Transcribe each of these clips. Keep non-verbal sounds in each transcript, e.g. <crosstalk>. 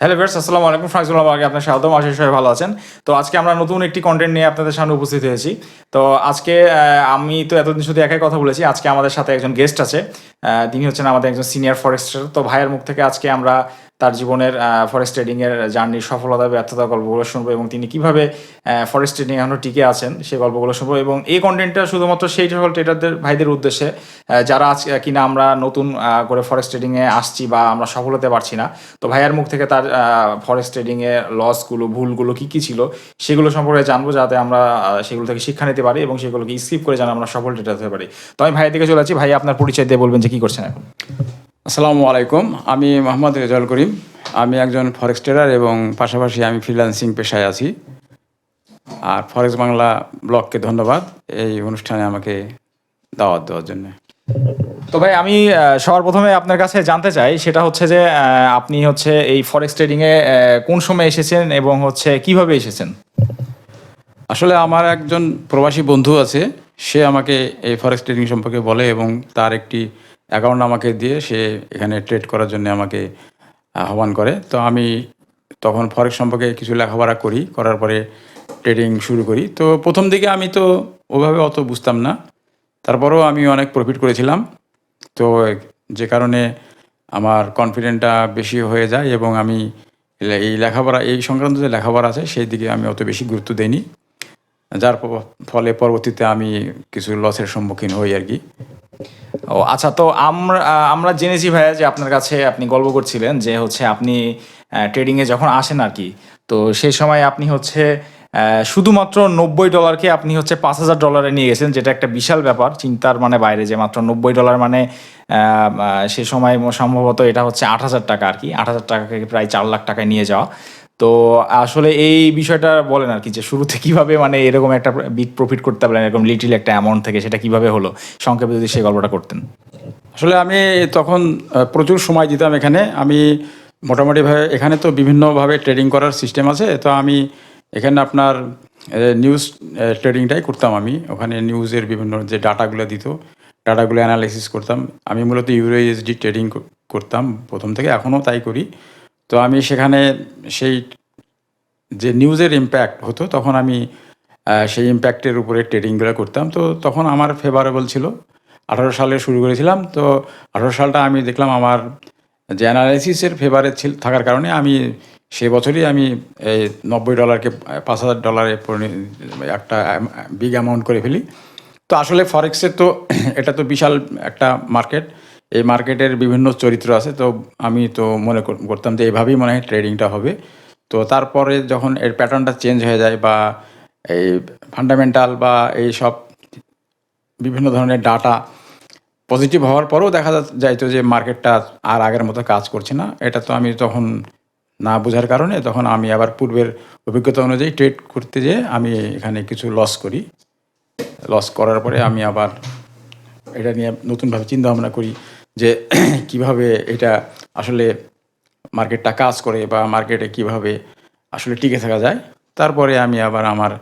Hello verse আসসালামু আলাইকুম। ফ্রাইজুল্লাহ আগে আপনার স্বাগতম। আশা করি সবাই ভালো আছেন। তো আজকে আমরা নতুন একটি কন্টেন্ট নিয়ে আপনাদের সামনে উপস্থিত হয়েছি। তো আজকে আমি তো এতদিন শুধু একাই কথা বলেছি। আজকে আমাদের সাথে একজন গেস্ট আছে। তিনি হচ্ছেন আমাদের একজন সিনিয়র ফরেস্টার তো ভাইয়ের মুখ থেকে আজকে আমরা তার জীবনের ফরেস্ট ট্রেডিং এর জার্নির সফলতা, ব্যর্থতা গল্পগুলো শুনব এবং তিনি কীভাবে ফরেস্ট ট্রেডিং এখনও টিকে আছেন সেই গল্পগুলো শুনব এবং এই কন্টেন্টটা শুধুমাত্র সেই সকল ট্রেডারদের ভাইদের উদ্দেশ্যে যারা আজ কিনা আমরা নতুন করে ফরেস্ট ট্রেডিং এ আসছি বা আমরা সফল হতে পারছি না, তো ভাইয়ার মুখ থেকে তার ফরেস্ট ট্রেডিং এ লসগুলো ভুলগুলো কি কি ছিল সেগুলো সম্পর্কে জানব যাতে আমরা সেগুলো থেকে শিক্ষা নিতে পারি এবং সেগুলোকে স্কিপ করে যেন আমরা সফল ট্রেডার হতে পারি। তো আমি ভাইয়ের দিকে চলে আছি ভাই আপনার পরিচয় দিয়ে বলবেন যে কি করছেন এখন। আসসালামু আলাইকুম। আমি মোহাম্মদ রেজাউল করিম। আমি একজন ফরেস্টেরার এবং পাশাপাশি আমি ফ্রিল্যান্সিং পেশায় আছি। আর ফরেস্ট বাংলা ব্লগকে ধন্যবাদ এই অনুষ্ঠানে আমাকে দাওয়াত দেওয়ার জন্য। তো ভাই, আমি সবার প্রথমে আপনার কাছে জানতে চাই, সেটা হচ্ছে যে আপনি হচ্ছে এই ফরেস্ট ট্রেডিংয়ে কোন সময় এসেছেন এবং হচ্ছে কীভাবে এসেছেন? আসলে আমার একজন প্রবাসী বন্ধু আছে, সে আমাকে এই ফরেস্ট ট্রেডিং সম্পর্কে বলে এবং তার একটি অ্যাকাউন্ট আমাকে দিয়ে সে এখানে ট্রেড করার জন্য আমাকে আহ্বান করে। তো আমি তখন ফরেক্স সম্পর্কে কিছু লেখাপড়া করি, করার পরে ট্রেডিং শুরু করি। তো প্রথম দিকে আমি তো ওভাবে অত বুঝতাম না। তারপরেও আমি অনেক প্রফিট করেছিলাম। তো যে কারণে আমার কনফিডেন্টটা বেশি হয়ে যায় এবং আমি এই লেখাপড়া, এই সংক্রান্ত যে লেখাপড়া আছে, সেই দিকে আমি অত বেশি গুরুত্ব দেইনি। যার ফলে পরবর্তীতে আমি কিছু লসের সম্মুখীন হই আর কি। ও আচ্ছা তো আমরা আমরা জেনেছি ভাইয়া যে আপনার কাছে আপনি গল্প করছিলেন যে হচ্ছে আপনি ট্রেডিং এ যখন আসেন আর কি, তো সেই সময় আপনি হচ্ছে শুধুমাত্র নব্বই ডলারকে আপনি হচ্ছে পাঁচ হাজার ডলারে নিয়ে গেছেন, যেটা একটা বিশাল ব্যাপার, চিন্তার মানে বাইরে যে মাত্র নব্বই ডলার মানে সে সময় সম্ভবত এটা হচ্ছে আট হাজার টাকা আর কি, আট হাজার টাকাকে প্রায় চার লাখ টাকায় নিয়ে যাওয়া। তো আসলে এই বিষয়টা বলেন আর কি, যে শুরুতে কীভাবে মানে এরকম একটা বিগ প্রফিট করতে পারলেন, এরকম লিটিল একটা অ্যামাউন্ট থেকে সেটা কীভাবে হলো? সংক্ষেপে যদি সেই গল্পটা করতেন। আসলে আমি তখন প্রচুর সময় দিতাম এখানে। আমি মোটামুটিভাবে এখানে তো বিভিন্নভাবে ট্রেডিং করার সিস্টেম আছে, তো আমি এখানে আপনার নিউজ ট্রেডিংটাই করতাম আমি। ওখানে নিউজের বিভিন্ন যে ডাটাগুলো দিত ডাটাগুলো অ্যানালাইসিস করতাম। আমি মূলত ইউরো ইউএসডি ট্রেডিং করতাম প্রথম থেকে, এখনও তাই করি। তো আমি সেখানে সেই যে নিউজের ইম্প্যাক্ট হতো, তখন আমি সেই ইম্প্যাক্টের উপরে ট্রেডিংগুলো করতাম। তো তখন আমার ফেভারেবল ছিল। আঠারো সালে শুরু করেছিলাম। তো আঠারো সালটা আমি দেখলাম আমার যে অ্যানালাইসিসের ফেভারে ছিল, থাকার কারণে আমি সে বছরই আমি এই নব্বই ডলারকে পাঁচ হাজার ডলারে একটা বিগ অ্যামাউন্ট করে ফেলি। তো আসলে ফরেক্সের তো, <clears throat> এটা তো বিশাল একটা মার্কেট এই মার্কেটের বিভিন্ন চরিত্র আছে, তো আমি তো মনে কর- করতাম যে এইভাবেই মনে হয় ট্রেডিংটা হবে। তো তারপরে যখন এর প্যাটার্নটা চেঞ্জ হয়ে যায় বা এই ফান্ডামেন্টাল বা এই সব বিভিন্ন ধরনের ডাটা পজিটিভ হওয়ার পরেও দেখা যাইতো যে মার্কেটটা আর আগের মতো কাজ করছে না। এটা তো আমি তখন না বোঝার কারণে তখন আমি আবার পূর্বের অভিজ্ঞতা অনুযায়ী ট্রেড করতে যেয়ে আমি এখানে কিছু লস করি। লস করার পরে আমি আবার এটা নিয়ে নতুনভাবে চিন্তা ভাবনা করি। যে <clears throat> কীভাবে এটা আসলে মার্কেটটা কাজ করে বা মার্কেটে কীভাবে আসলে টিকে থাকা যায়, তারপরে আমি আবার আমার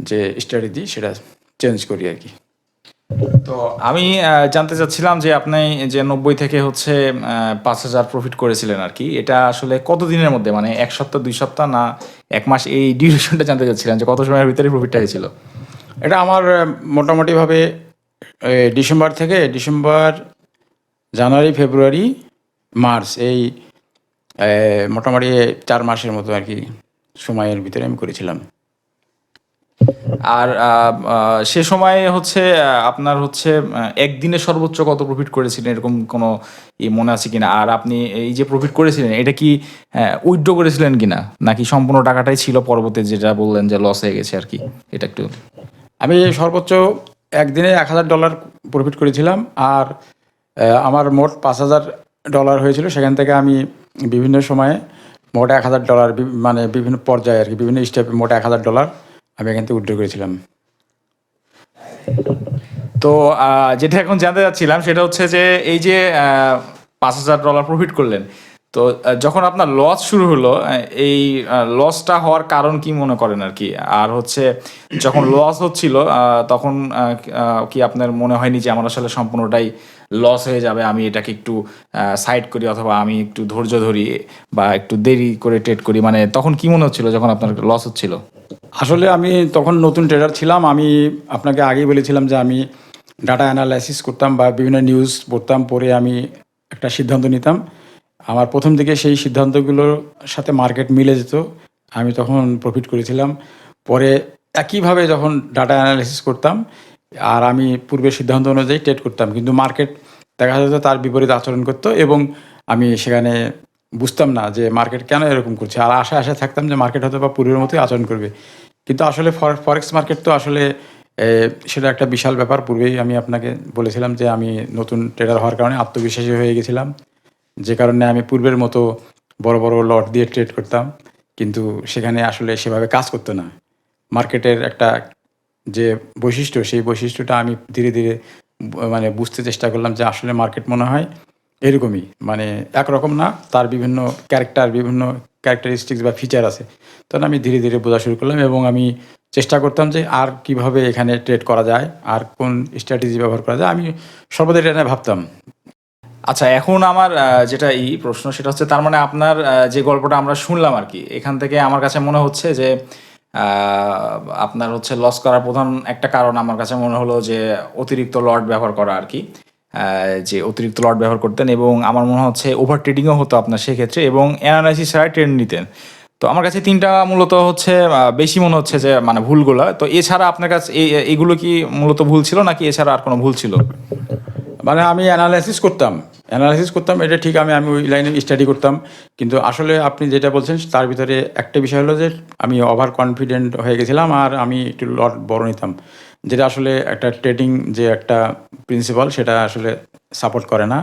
যে স্ট্র্যাটেজি সেটা চেঞ্জ করি আর কি। তো আমি জানতে চাচ্ছিলাম যে আপনি যে নব্বই থেকে হচ্ছে পাঁচ হাজার প্রফিট করেছিলেন আর কি, এটা আসলে কত দিনের মধ্যে? মানে এক সপ্তাহ, দুই সপ্তাহ না এক মাস? এই ডিউরেশনটা জানতে চাচ্ছিলাম যে কত সময়ের ভিতরে প্রফিটটা হয়েছিল? এটা আমার মোটামুটিভাবে ডিসেম্বর থেকে ডিসেম্বর জানুয়ারি, ফেব্রুয়ারি, মার্চ, এই মোটামুটি চার মাসের মতো আর কি সময়ের ভিতরে আমি করেছিলাম। আর সে সময় হচ্ছে আপনার হচ্ছে একদিনে সর্বোচ্চ কত প্রফিট করেছিলেন এরকম কোনো ই মনে আছে কিনা? আর আপনি এই যে প্রফিট করেছিলেন, এটা কি উইথড্র করেছিলেন কিনা? নাকি সম্পূর্ণ টাকাটাই ছিল পরবর্তী যেটা বললেন যে লস হয়ে গেছে আর কি? এটা একটু আমি সর্বোচ্চ একদিনে এক হাজার ডলার প্রফিট করেছিলাম, আর আমার মোট পাঁচ হাজার ডলার হয়েছিল। সেখান থেকে আমি বিভিন্ন সময়ে মোট এক হাজার ডলার মানে বিভিন্ন পর্যায়ে আর কি, বিভিন্ন স্টেপে মোট এক হাজার ডলার আমি এখান থেকে উইথড্র করেছিলাম। তো যেটা এখন জানতে চাচ্ছিলাম সেটা হচ্ছে যে এই যে পাঁচ হাজার ডলার প্রফিট করলেন, তো যখন আপনার লস শুরু হলো এই লসটা হওয়ার কারণ কি মনে করেন আর কি? আর হচ্ছে যখন লস হচ্ছিল তখন কি আপনার মনে হয়নি যে আমার আসলে সম্পূর্ণটাই লস হয়ে যাবে, আমি এটাকে একটু সাইড করি অথবা আমি একটু ধৈর্য ধরি বা একটু দেরি করে ট্রেড করি মানে তখন কি মনে হচ্ছিল যখন আপনার লস হচ্ছিল? আসলে আমি তখন নতুন ট্রেডার ছিলাম, আমি আপনাকে আগেই বলেছিলাম যে আমি ডাটা অ্যানালাইসিস করতাম বা বিভিন্ন নিউজ পড়তাম পরে আমি একটা সিদ্ধান্ত নিতাম। আমার প্রথম দিকে সেই সিদ্ধান্তগুলোর সাথে মার্কেট মিলে যেত, আমি তখন প্রফিট করেছিলাম। পরে একইভাবে যখন ডাটা অ্যানালাইসিস করতাম আর আমি পূর্বের সিদ্ধান্ত অনুযায়ী ট্রেড করতাম। কিন্তু মার্কেট দেখা যেত তার বিপরীত আচরণ করতো এবং আমি সেখানে বুঝতাম না যে মার্কেট কেন এরকম করছে। আর আশা আশা থাকতাম যে মার্কেট হয়তো বা পূর্বের মতোই আচরণ করবে। কিন্তু আসলে ফরেক্স মার্কেট তো আসলে সেটা একটা বিশাল ব্যাপার। পূর্বেই আমি আপনাকে বলেছিলাম যে আমি নতুন ট্রেডার হওয়ার কারণে আত্মবিশ্বাসী হয়ে গেছিলাম। যে কারণে আমি পূর্বের মতো বড় বড় লট দিয়ে ট্রেড করতাম। কিন্তু সেখানে আসলে সেভাবে কাজ করতো না। মার্কেটের একটা যে বৈশিষ্ট্য, সেই বৈশিষ্ট্যটা আমি ধীরে ধীরে মানে বুঝতে চেষ্টা করলাম যে আসলে মার্কেট মনে হয় এরকমই। মানে একরকম না, তার বিভিন্ন ক্যারেক্টার, বিভিন্ন ক্যারেক্টারিস্টিক্স বা ফিচার আছে। তখন আমি ধীরে ধীরে বোঝা শুরু করলাম এবং আমি চেষ্টা করতাম যে আর কীভাবে এখানে ট্রেড করা যায়, আর কোন স্ট্র্যাটেজি ব্যবহার করা যায়, আমি সর্বদা এটা নিয়ে ভাবতাম। আচ্ছা এখন আমার যেটা এই প্রশ্ন, সেটা হচ্ছে তার মানে আপনার যে গল্পটা আমরা শুনলাম আর কি, এখান থেকে আমার কাছে মনে হচ্ছে যে আপনার হচ্ছে লস করার প্রধান একটা কারণ আমার কাছে মনে হলো যে অতিরিক্ত লট ব্যবহার করা আর কি। যে অতিরিক্ত লট ব্যবহার করতেন এবং আমার মনে হচ্ছে ওভার ট্রেডিংও হতো আপনার সেক্ষেত্রে এবং অ্যানালাইসিস ছাড়া ট্রেড নিতেন। তো আমার কাছে তিনটা মূলত হচ্ছে বেশি মনে হচ্ছে যে মানে ভুলগুলো। তো এছাড়া আপনার কাছে এগুলো কি মূলত ভুল ছিল নাকি এছাড়া আর কোনো ভুল ছিল? মানে আমি অ্যানালাইসিস করতাম। অ্যানালাইসিস করতাম, এটা ঠিক আমি আমি ওই লাইনে স্টাডি করতাম। কিন্তু আসলে আপনি যেটা বলছেন, তার ভিতরে একটা বিষয় হলো যে, আমি ওভার কনফিডেন্ট হয়ে গেছিলাম আর আমি একটু লট বড় নিতাম। যেটা আসলে একটা ট্রেডিং যে একটা প্রিন্সিপাল সেটা আসলে সাপোর্ট করে না।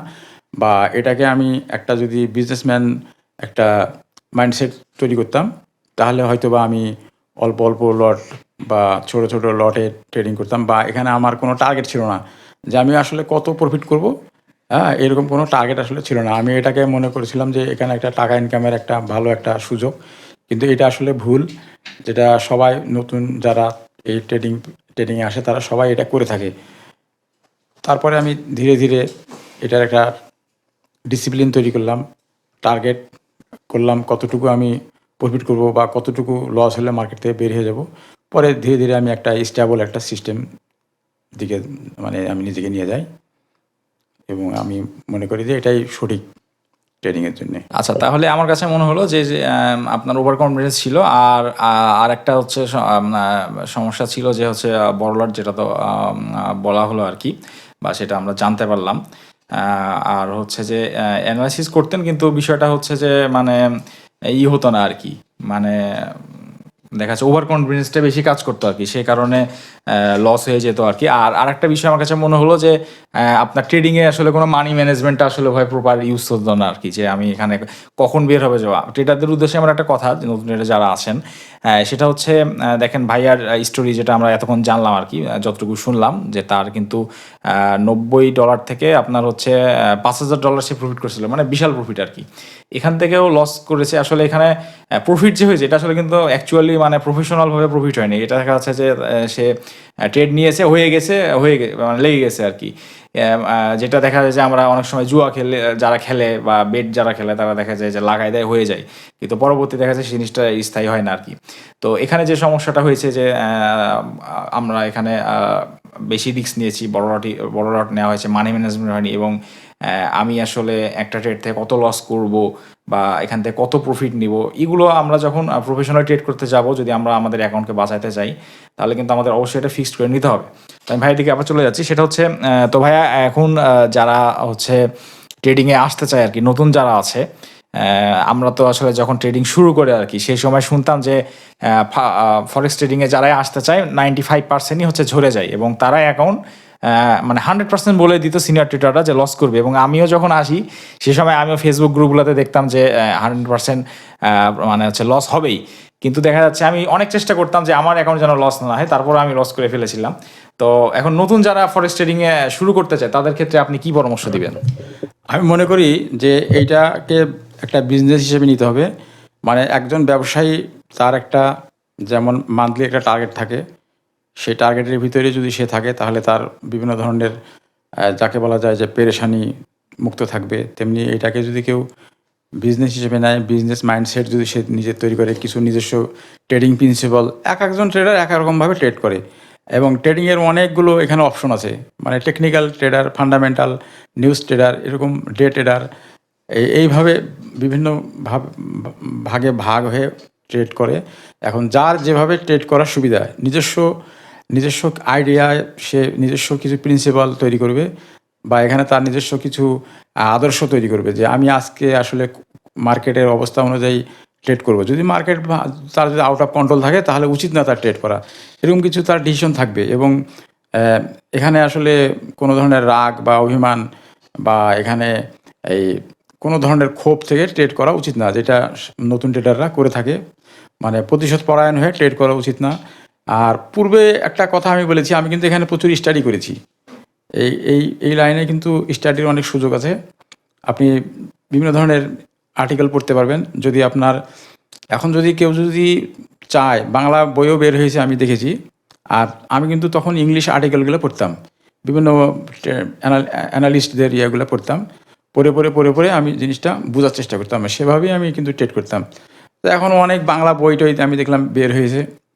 বা এটাকে আমি একটা যদি বিজনেসম্যান একটা মাইন্ডসেট তৈরি করতাম, তাহলে হয়তো বা আমি অল্প অল্প লট বা ছোট ছোট লটে ট্রেডিং করতাম। বা এখানে আমার কোনো টার্গেট ছিল না যে আমি আসলে কত প্রফিট করব হ্যাঁ এরকম কোনো টার্গেট আসলে ছিল না। আমি এটাকে মনে করেছিলাম যে এখানে একটা টাকা ইনকামের একটা ভালো একটা সুযোগ। কিন্তু এটা আসলে ভুল, যেটা সবাই নতুন যারা এই ট্রেডিং ট্রেডিংয়ে আসে, তারা সবাই এটা করে থাকে। তারপরে আমি ধীরে ধীরে এটার একটা ডিসিপ্লিন তৈরি করলাম টার্গেট করলাম, কতটুকু আমি প্রফিট করব বা কতটুকু লস হলে মার্কেট থেকে বের হয়ে যাব। পরে ধীরে ধীরে আমি একটা স্টেবল একটা সিস্টেম দিকে মানে আমি নিজেকে নিয়ে যাই। এবং আমি মনে করি যে এটাই সঠিক ট্রেডিংয়ের জন্য। আচ্ছা তাহলে আমার কাছে মনে হলো যে আপনার ওভার কনফিডেন্স ছিল আর আর একটা হচ্ছে সমস্যা ছিল যে হচ্ছে বড়লাট যেটা তো বলা হলো আর কি বা সেটা আমরা জানতে পারলাম। আর হচ্ছে যে অ্যানালাইসিস করতেন কিন্তু বিষয়টা হচ্ছে যে মানে ই হতো না আর কি। মানে দেখা যাচ্ছে ওভার কনফিডেন্সটা বেশি কাজ করতো আর কি সেই কারণে লস হয়ে যেত আর কি। আর আরেকটা বিষয় আমার কাছে মনে হলো যে আপনার ট্রেডিংয়ে আসলে কোনো মানি ম্যানেজমেন্টটা আসলে হয় প্রপার ইউজ হতো না আর কি, যে আমি এখানে কখন বের হবে যাওয়া ট্রেডারদের উদ্দেশ্যে আমার একটা কথা নতুন ট্রেডার যারা আছেন সেটা হচ্ছে দেখেন ভাইয়ার স্টোরি যেটা আমরা এতক্ষণ জানলাম আর কি যতটুকু শুনলাম, যে তার কিন্তু নব্বই ডলার থেকে আপনার হচ্ছে পাঁচ হাজার ডলার সে প্রফিট করেছিল মানে বিশাল প্রফিট আর কি। এখান থেকেও লস করেছে, আসলে এখানে প্রফিট যে হয়েছে, এটা আসলে কিন্তু অ্যাকচুয়ালি মানে প্রফেশনালভাবে প্রফিট হয়নি। এটা দেখা যাচ্ছে যে সে ট্রেড নিয়েছে, হয়ে গেছে, হয়ে মানে লেগে গেছে আর কি। যেটা দেখা যায় যে, আমরা অনেক সময় জুয়া খেলে, যারা খেলে বা বেট যারা খেলে, তারা দেখা যায় যে লাগাই দেয়, হয়ে যায়। কিন্তু পরবর্তী দেখা যায় জিনিসটা স্থায়ী হয় না আর কি। তো এখানে যে সমস্যাটা হয়েছে যে আমরা এখানে বেশি রিস্ক নিয়েছি, বড় লটই বড় লট নেওয়া হয়েছে মানি ম্যানেজমেন্ট হয়নি এবং আমি আসলে একটা ট্রেড থেকে কত লস করব বা এখান থেকে কত প্রফিট নিব, এগুলো আমরা যখন প্রফেশনাল ট্রেড করতে যাব, যদি আমরা আমাদের অ্যাকাউন্টকে বাঁচাতে চাই, তাহলে কিন্তু আমাদের অবশ্যই এটা ফিক্সড করে নিতে হবে। তো আমি ভাইয়ের দিকে আবার চলে যাচ্ছি, সেটা হচ্ছে তো ভাইয়া, এখন যারা হচ্ছে ট্রেডিংয়ে আসতে চায় আর কি, নতুন যারা আছে আমরা তো আসলে যখন ট্রেডিং শুরু করে আর কি, সেই সময় শুনতাম যে ফরেক্স ট্রেডিংয়ে যারাই আসতে চায় নাইনটি ফাইভ পার্সেন্টই হচ্ছে ঝরে যায় এবং তারাই অ্যাকাউন্ট মানে হান্ড্রেড পার্সেন্ট বলে দিত সিনিয়র ট্রেডাররা যে লস করবে। এবং আমিও যখন আসি, সে সময় আমিও ফেসবুক গ্রুপগুলোতে দেখতাম যে হান্ড্রেড পার্সেন্ট মানে হচ্ছে লস হবেই। কিন্তু দেখা যাচ্ছে আমি অনেক চেষ্টা করতাম যে আমার অ্যাকাউন্ট যেন লস না হয় তারপর আমি লস করে ফেলেছিলাম। তো এখন নতুন যারা ফরেস্ট ট্রেডিংয়ে শুরু করতে চায়, তাদের ক্ষেত্রে আপনি কি পরামর্শ দিবেন? আমি মনে করি যে এইটাকে একটা বিজনেস হিসেবে নিতে হবে। মানে একজন ব্যবসায়ী, তার একটা যেমন মান্থলি একটা টার্গেট থাকে সেই টার্গেটের ভিতরে যদি সে থাকে, তাহলে তার বিভিন্ন ধরনের যাকে বলা যায় যে পেরেশানি মুক্ত থাকবে। তেমনি এটাকে যদি কেউ বিজনেস হিসেবে নেয় বিজনেস মাইন্ডসেট যদি সে নিজে তৈরি করে, কিছু নিজস্ব ট্রেডিং প্রিন্সিপাল এক একজন ট্রেডার এক রকমভাবে ট্রেড করে। এবং ট্রেডিংয়ের অনেকগুলো এখানে অপশন আছে। মানে technical trader fundamental news trader এরকম ডে ট্রেডার এই- এইভাবে বিভিন্ন ভাব- ভাগে ভাগ হয়ে ট্রেড করে। এখন যার যেভাবে ট্রেড করার সুবিধা, নিজস্ব নিজস্ব আইডিয়া সে নিজস্ব কিছু প্রিন্সিপাল তৈরি করবে বা এখানে তার নিজস্ব কিছু আদর্শ তৈরি করবে যে আমি আজকে আসলে মার্কেটের অবস্থা অনুযায়ী ট্রেড করব। যদি মার্কেট তার যদি আউট অফ কন্ট্রোল থাকে তাহলে উচিত না তার ট্রেড করা। এরকম কিছু তার ডিসিশন থাকবে এবং এখানে আসলে কোনো ধরনের রাগ বা অভিমান বা এখানে এই কোনো ধরনের ক্ষোভ থেকে ট্রেড করা উচিত না, যেটা নতুন ট্রেডাররা করে থাকে। মানে প্রতিশোধ পরায়ণ হয়ে ট্রেড করা উচিত না। আর পূর্বে একটা কথা আমি বলেছি, আমি কিন্তু এখানে প্রচুর স্টাডি করেছি। এই এই এই লাইনে কিন্তু স্টাডির অনেক সুযোগ আছে। আপনি বিভিন্ন ধরনের আর্টিকেল পড়তে পারবেন। যদি আপনার, এখন যদি কেউ যদি চায়, বাংলা বইও বের হয়েছে আমি দেখেছি। আর আমি কিন্তু তখন ইংলিশ আর্টিকেলগুলো পড়তাম। বিভিন্ন অ্যানালিস্টদের ইয়েগুলো পড়তাম। পড়ে পড়ে পড়ে পড়ে আমি জিনিসটা বোঝার চেষ্টা করতাম। সেভাবেই আমি কিন্তু ট্রেড করতাম। তো এখন অনেক বাংলা বই টই আমি দেখলাম বের হয়েছে।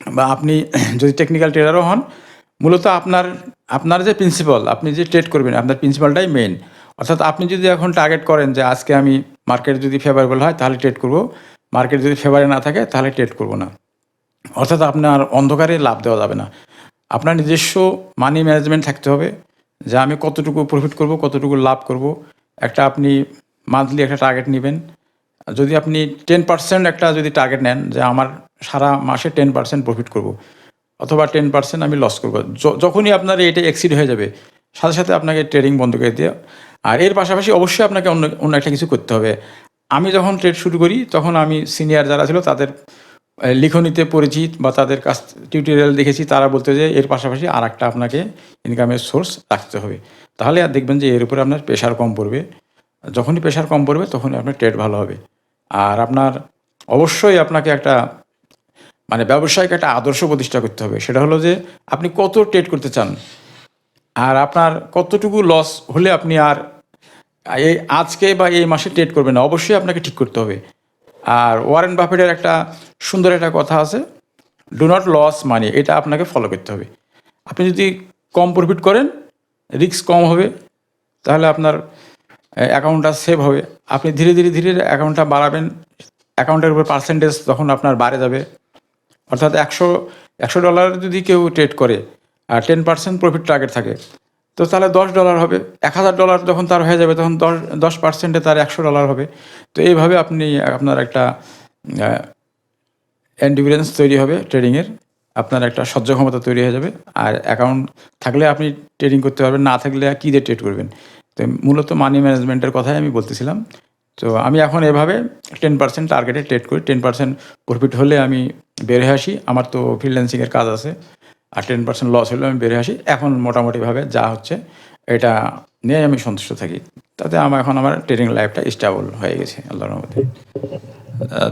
বা আপনি যদি টেকনিক্যাল ট্রেডারও হন, মূলত আপনার আপনার যে প্রিন্সিপাল আপনি যে ট্রেড করবেন, আপনার প্রিন্সিপালটাই মেইন অর্থাৎ আপনি যদি এখন টার্গেট করেন যে আজকে আমি মার্কেট যদি ফেভারেবল হয়, তাহলে ট্রেড করব। মার্কেট যদি ফেভারে না থাকে, তাহলে ট্রেড করব না। অর্থাৎ আপনার অন্ধকারে লাভ দেওয়া যাবে না। আপনার নিজস্ব মানি ম্যানেজমেন্ট থাকতে হবে, যে আমি কতটুকু প্রফিট করব, কতটুকু লাভ করব। একটা আপনি মান্থলি একটা টার্গেট নেবেন। যদি আপনি টেন পার্সেন্ট একটা যদি টার্গেট নেন যে আমার সারা মাসে টেন পার্সেন্ট প্রফিট করব, অথবা টেন পার্সেন্ট আমি লস করব যখনই আপনার এটা এক্সিড হয়ে যাবে, সাথে সাথে আপনাকে ট্রেডিং বন্ধ করে দিয়ে, আর এর পাশাপাশি অবশ্যই আপনাকে অন্য অন্য একটা কিছু করতে হবে। আমি যখন ট্রেড শুরু করি, তখন আমি সিনিয়র যারা ছিল তাদের লিখনিতে পরিচিত বা তাদের কাছ টিউটোরিয়াল দেখেছি, তারা বলতে যে এর পাশাপাশি আর একটা আপনাকে ইনকামের সোর্স রাখতে হবে। তাহলে আর দেখবেন যে এর উপরে আপনার প্রেশার কম পড়বে। যখনই প্রেশার কম পড়বে, তখনই আপনার ট্রেড ভালো হবে। আর আপনার অবশ্যই আপনাকে একটা মানে ব্যবসায়িক একটা আদর্শ প্রতিষ্ঠা করতে হবে। সেটা হলো যে, আপনি কত ট্রেড করতে চান আর আপনার কতটুকু লস হলে আপনি আর এই আজকে বা এই মাসে ট্রেড করবেন না, অবশ্যই আপনাকে ঠিক করতে হবে। আর ওয়ারেন বাফেটের একটা সুন্দর একটা কথা আছে ডু নট লস মানি এটা আপনাকে ফলো করতে হবে। আপনি যদি কম প্রফিট করেন রিস্ক কম হবে, তাহলে আপনার অ্যাকাউন্টটা সেভ হবে। আপনি ধীরে ধীরে ধীরে অ্যাকাউন্টটা বাড়াবেন। অ্যাকাউন্টের উপর পার্সেন্টেজ তখন আপনার বাড়ে যাবে। অর্থাৎ একশো একশো ডলার যদি কেউ ট্রেড করে, আর টেন পার্সেন্ট প্রফিট টার্গেট থাকে, তো তাহলে দশ ডলার হবে। এক হাজার ডলার যখন তার হয়ে যাবে, তখন দশ দশ পার্সেন্টে তার একশো ডলার হবে। তো এইভাবে আপনি আপনার একটা এন্ডিভিডেন্স তৈরি হবে ট্রেডিংয়ের আপনার একটা সহ্য ক্ষমতা তৈরি হয়ে যাবে। আর অ্যাকাউন্ট থাকলে আপনি ট্রেডিং করতে পারবেন, না থাকলে কী দিয়ে ট্রেড করবেন? তো মূলত মানি ম্যানেজমেন্টের কথাই আমি বলতেছিলাম। তো আমি এখন এভাবে টেন পার্সেন্ট টার্গেটে ট্রেড করি। টেন পার্সেন্ট প্রফিট হলে আমি বের আসি। আমার তো ফ্রিল্যান্সিংয়ের কাজ আছে। আর টেন পার্সেন্ট লস হলে আমি বের হয়ে আসি। এখন মোটামুটিভাবে যা হচ্ছে, এটা নিয়ে আমি সন্তুষ্ট থাকি। তাতে আমার এখন আমার ট্রেডিং লাইফটা স্টেবল হয়ে গেছে, আল্লাহর মধ্যে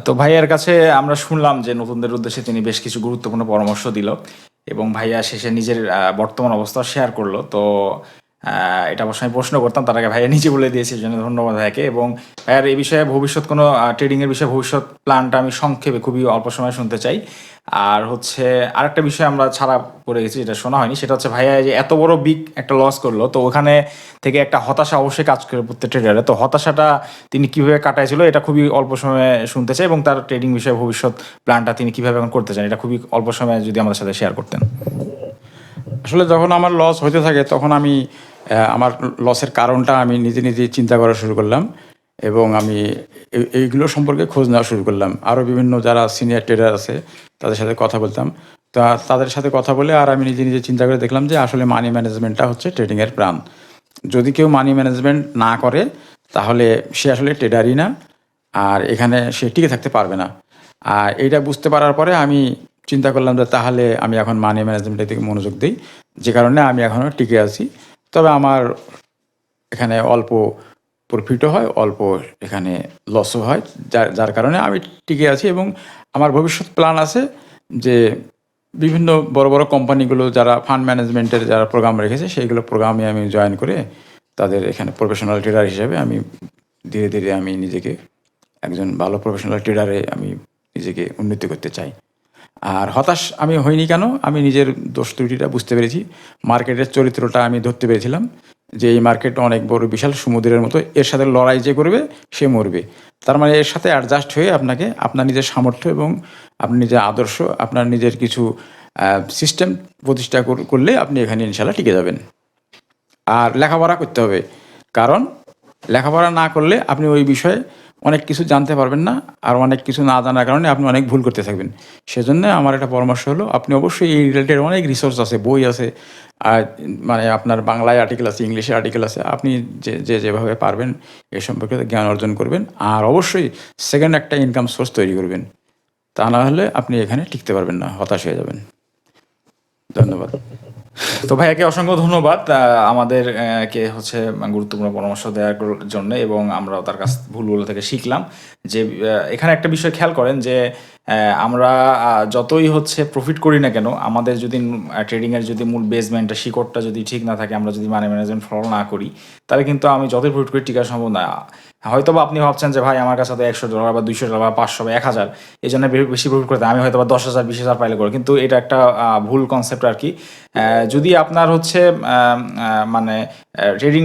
তো ভাইয়ার কাছে আমরা শুনলাম যে নতুনদের উদ্দেশ্যে তিনি বেশ কিছু গুরুত্বপূর্ণ পরামর্শ দিল এবং ভাইয়া শেষে নিজের বর্তমান অবস্থা শেয়ার করল। তো এটা অবশ্য আমি প্রশ্ন করতাম, তার আগে ভাইয়া নিজে বলে দিয়েছে জন্য ধন্যবাদ ভাইয়াকে। এবং ভাইয়ার এই বিষয়ে ভবিষ্যৎ কোনো ট্রেডিং এর বিষয়ে ভবিষ্যৎ প্ল্যানটা আমি সংক্ষেপে খুবই অল্প সময় শুনতে চাই। আর হচ্ছে আরেকটা বিষয় আমরা ছাড়া পড়ে গেছি, যেটা শোনা হয়নি, সেটা হচ্ছে ভাইয়া যে এত বড় বিগ একটা লস করল, তো ওখানে থেকে একটা হতাশা অবশ্যই কাজ করে প্রত্যেক ট্রেডারে তো হতাশাটা তিনি কীভাবে কাটাইছিল, এটা খুবই অল্প সময়ে শুনতে চাই এবং তার ট্রেডিং বিষয়ে ভবিষ্যৎ প্ল্যানটা তিনি কীভাবে এখন করতে চান, এটা খুবই অল্প সময়ে যদি আমাদের সাথে শেয়ার করতেন। আসলে যখন আমার লস হতে থাকে, তখন আমি আমার লসের কারণটা আমি নিজে নিজে চিন্তা করা শুরু করলাম এবং আমি এইগুলো সম্পর্কে খোঁজ নেওয়া শুরু করলাম। আরও বিভিন্ন যারা সিনিয়র ট্রেডার আছে, তাদের সাথে কথা বলতাম। তা তাদের সাথে কথা বলে আর আমি নিজে নিজে চিন্তা করে দেখলাম যে আসলে মানি ম্যানেজমেন্টটা হচ্ছে ট্রেডিংয়ের প্রাণ। যদি কেউ মানি ম্যানেজমেন্ট না করে, তাহলে সে আসলে ট্রেডারই না আর এখানে সে টিকে থাকতে পারবে না। আর এইটা বুঝতে পারার পরে আমি চিন্তা করলাম যে তাহলে আমি এখন মানি ম্যানেজমেন্টের দিকে মনোযোগ দিই। যে কারণে আমি এখনও টিকে আছি। তবে আমার এখানে অল্প প্রফিটও হয়, অল্প এখানে লসও হয়। যার যার কারণে আমি টিকে আছি এবং আমার ভবিষ্যৎ প্ল্যান আছে যে বিভিন্ন বড় বড় কোম্পানিগুলো যারা ফান্ড ম্যানেজমেন্টের যারা প্রোগ্রাম রেখেছে, সেইগুলো প্রোগ্রামে আমি জয়েন করে তাদের এখানে প্রফেশনাল ট্রেডার হিসেবে আমি ধীরে ধীরে আমি নিজেকে একজন ভালো প্রফেশনাল ট্রেডারে আমি নিজেকে উন্নতি করতে চাই। আর হতাশ আমি হইনি কেন? আমি নিজের দোষ ত্রুটিটা বুঝতে পেরেছি। মার্কেটের চরিত্রটা আমি ধরতে পেরেছিলাম যে এই মার্কেট অনেক বড় বিশাল সমুদ্রের মতো, এর সাথে লড়াই যে করবে, সে মরবে। তার মানে এর সাথে অ্যাডজাস্ট হয়ে আপনাকে আপনার নিজের সামর্থ্য এবং আপনার নিজের আদর্শ, আপনার নিজের কিছু সিস্টেম প্রতিষ্ঠা কর- করলে আপনি এখানে ইনশাল্লাহ টিকে যাবেন। আর লেখাপড়া করতে হবে। কারণ লেখাপড়া না করলে আপনি ওই বিষয়ে অনেক কিছু জানতে পারবেন না আর অনেক কিছু না জানার কারণে আপনি অনেক ভুল করতে থাকবেন। সেজন্য আমার একটা পরামর্শ হলো, আপনি অবশ্যই এই রিলেটেড অনেক রিসোর্স আছে, বই আছে, আর মানে আপনার বাংলায় আর্টিকেল আছে, ইংলিশে আর্টিকেল আছে, আপনি যে যে, যেভাবে পারবেন এ সম্পর্কে জ্ঞান অর্জন করবেন। আর অবশ্যই সেকেন্ড একটা ইনকাম সোর্স তৈরি করবেন। তা না হলে আপনি এখানে টিকতে পারবেন না, হতাশ হয়ে যাবেন। ধন্যবাদ। তো ভাইয়াকে অসংখ্য ধন্যবাদ আমাদের কে হচ্ছে গুরুত্বপূর্ণ পরামর্শ দেওয়ার জন্য এবং আমরা তার কাছ ভুলগুলো থেকে শিখলাম। যে এখানে একটা বিষয় খেয়াল করেন যে আমরা যতই হচ্ছে প্রফিট করি না কেন, আমাদের যদি ট্রেডিংয়ের যদি মূল বেসমেন্টটা শিকড়টা যদি ঠিক না থাকে, আমরা যদি মানি ম্যানেজমেন্ট ফলো না করি, তাহলে কিন্তু আমি যতই প্রফিট করি টিকা সম্ভব না। হয়তো বা আপনি ভাবছেন যে, ভাই, আমার কাছে তো একশো ডলার বা দুইশো ডলার বা পাঁচশো বা এক হাজার এই জন্য বেশি প্রফিট করতে আমি হয়তো বা দশ হাজার, বিশ হাজার পাইলে করে। কিন্তু এটা একটা ভুল কনসেপ্ট আর কি। যদি আপনার হচ্ছে মানে ট্রেডিং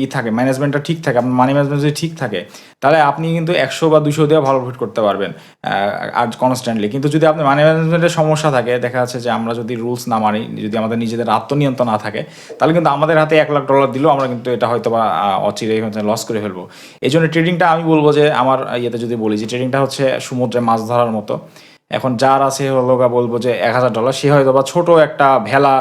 ই থাকে ম্যানেজমেন্টটা ঠিক থাকে, আপনার মানি ম্যানেজমেন্ট যদি ঠিক থাকে তাহলে আপনি কিন্তু একশো বা দুশো দিয়ে ভালো প্রফিট করতে পারবেন আর কনস্ট্যান্টলি কিন্তু যদি আপনি মানি ম্যানেজমেন্টের সমস্যা থাকে, দেখা যাচ্ছে যে আমরা যদি রুলস না মানি, যদি আমাদের নিজেদের আত্মনিয়ন্ত্রণ না থাকে, তাহলে কিন্তু আমাদের হাতে এক লাখ ডলার দিলেও আমরা কিন্তু এটা হয়তো বা অচিরে লস করে ফেলব। এই জন্য ট্রেডিংটা আমি বলব যে, আমার ইয়েতে যদি বলি যে ট্রেডিংটা হচ্ছে সমুদ্রে মাছ ধরার মতো। এখন যার আছে হলো বলব যে এক হাজার ডলার সে হয়তো বা ছোটো একটা ভেলা,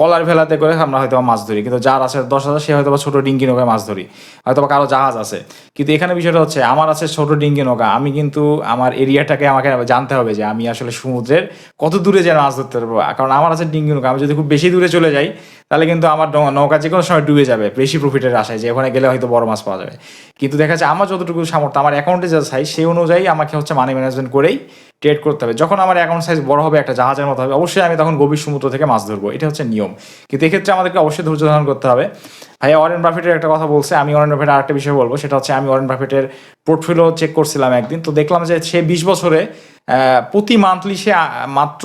কলার ভেলাতে করে আমরা হয়তো মাছ ধরি। কিন্তু যার আছে দশ হাজার, সে হয়তো বা ছোটো ডিঙ্গি নৌকায় মাছ ধরি। হয়তো বা কারও জাহাজ আছে। কিন্তু এখানে বিষয়টা হচ্ছে, আমার আছে ছোট ডিঙ্গি নৌকা। আমি কিন্তু আমার এরিয়াটাকে আমাকে জানতে হবে যে আমি আসলে সমুদ্রের কত দূরে যেন মাছ ধরতে পারব। কারণ আমার আছে ডিঙ্গি নৌকা। আমি যদি খুব বেশি দূরে চলে যাই তাহলে কিন্তু আমার নৌকা যে কোনো সময় ডুবে যাবে, বেশি প্রফিটের আশায় যে ওখানে গেলে হয়তো বড় মাছ পাওয়া যাবে। কিন্তু দেখা যাচ্ছে আমার যতটুকু সামর্থ্য, আমার অ্যাকাউন্টে যা চাই সেই অনুযায়ী আমাকে হচ্ছে মানি ম্যানেজমেন্ট করেই ট্রেড করতে হবে। যখন আমার অ্যাকাউন্ট সাইজ বড় হবে, একটা জাহাজের মতো হবে, অবশ্যই আমি তখন গভীর সমুদ্র থেকে মাছ ধরবো। এটা হচ্ছে নিয়ম। কিন্তু এক্ষেত্রে আমাদেরকে অবশ্যই ধৈর্য ধারণ করতে হবে। ভাই অরেন বাফেটের একটা কথা বলছে, আমি অরেন বাফেটের আরেকটা বিষয় বলব। সেটা হচ্ছে, আমি অরেন বাফেটের পোর্টফোলিও চেক করছিলাম একদিন। তো দেখলাম যে সে বিশ বছরে প্রতি মান্থলি সে মাত্র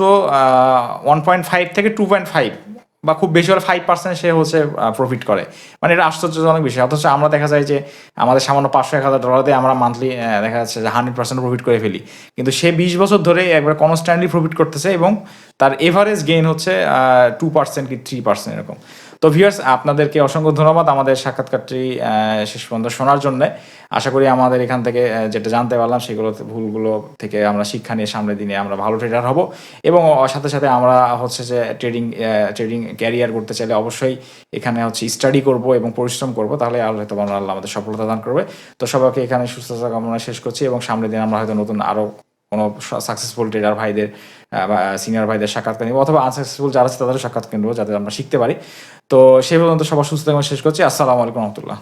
ওয়ান পয়েন্ট ফাইভ থেকে টু পয়েন্ট ফাইভ বা খুব বেশি হলে ফাইভ পার্সেন্ট সে হচ্ছে প্রফিট করে। মানে এটা আশ্চর্যজনক বিষয়। অথচ আমরা দেখা যায় যে, আমাদের সামান্য পাঁচশো এক হাজার ডলার আমরা মান্থলি দেখা যাচ্ছে যে হান্ড্রেড পার্সেন্ট প্রফিট করে ফেলি। কিন্তু সে বিশ বছর ধরে একবার কনস্ট্যান্টলি প্রফিট করতেছে এবং তার এভারেজ গেইন হচ্ছে টু পার্সেন্ট কি থ্রি পার্সেন্ট এরকম। তো ভিউয়ার্স আপনাদেরকে অসংখ্য ধন্যবাদ আমাদের সাক্ষাৎকারটি শেষ পর্যন্ত শোনার জন্য। আশা করি আমাদের এখান থেকে যেটা জানতে পারলাম, সেগুলো, ভুলগুলো থেকে আমরা শিক্ষা নিয়ে সামনের দিনে আমরা ভালো ট্রেডার হব। এবং সাথে সাথে আমরা হচ্ছে যে ট্রেডিং ট্রেডিং ক্যারিয়ার করতে চাইলে অবশ্যই এখানে হচ্ছে স্টাডি করব এবং পরিশ্রম করব, তাহলে আল্লাহ হয়তো আমরা আল্লাহ আমাদের সফলতা দান করবে। তো সবাইকে এখানে সুস্থতা কামনা শেষ করছি এবং সামনের দিন আমরা হয়তো নতুন আরও কোনো সাকসেসফুল ট্রেডার ভাইদের বা সিনিয়র ভাইদের সাক্ষাৎকার নিব অথবা আনসাকসেসফুল যারা আছে তাদের সাক্ষাৎকার নেব যাতে আমরা শিখতে পারি। তো সেই পর্যন্ত সবার সুস্থ শেষ করছি। আসসালামু আলাইকুম রহমতুল্লাহ।